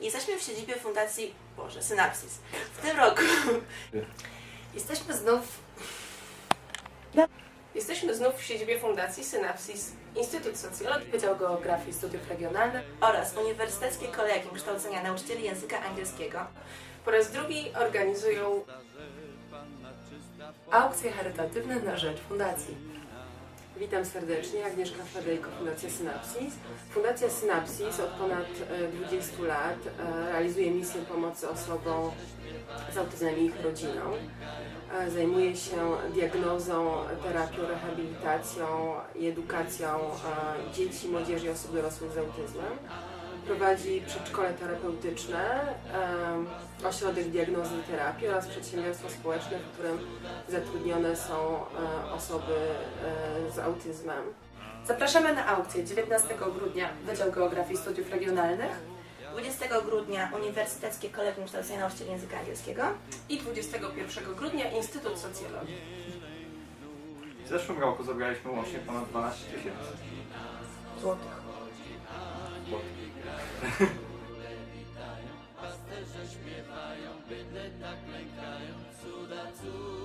Jesteśmy w siedzibie Fundacji, Boże, Synapsis. W tym roku Jesteśmy znów. Jesteśmy znów w siedzibie Fundacji Synapsis, Instytut Socjologii, Wydział Geografii i Studiów Regionalnych. oraz Uniwersyteckie Kolegium Kształcenia Nauczycieli Języka Angielskiego Po raz drugi organizują aukcje charytatywne na rzecz Fundacji. Witam serdecznie, Agnieszka Fadejko, Fundacja Synapsis. Fundacja Synapsis od ponad e, 20 lat e, realizuje misję pomocy osobom z autyzmem i ich rodziną. E, Zajmuje się diagnozą, terapią, rehabilitacją i edukacją e, dzieci, młodzieży i osób dorosłych z autyzmem. Prowadzi przedszkole terapeutyczne, ośrodek diagnozy i terapii oraz przedsiębiorstwo społeczne, w którym zatrudnione są e, osoby e, z autyzmem. Zapraszamy na aukcję 19 grudnia Wydział Geografii i Studiów Regionalnych 20 grudnia Uniwersyteckie Kolegium Kształcenia Nauczycieli Języka Angielskiego i 21 grudnia Instytut Socjologii. W zeszłym roku zebraliśmy łącznie ponad 12 tysięcy złotych. Pasterze śpiewają, bydle tak lękają, cuda, cuda.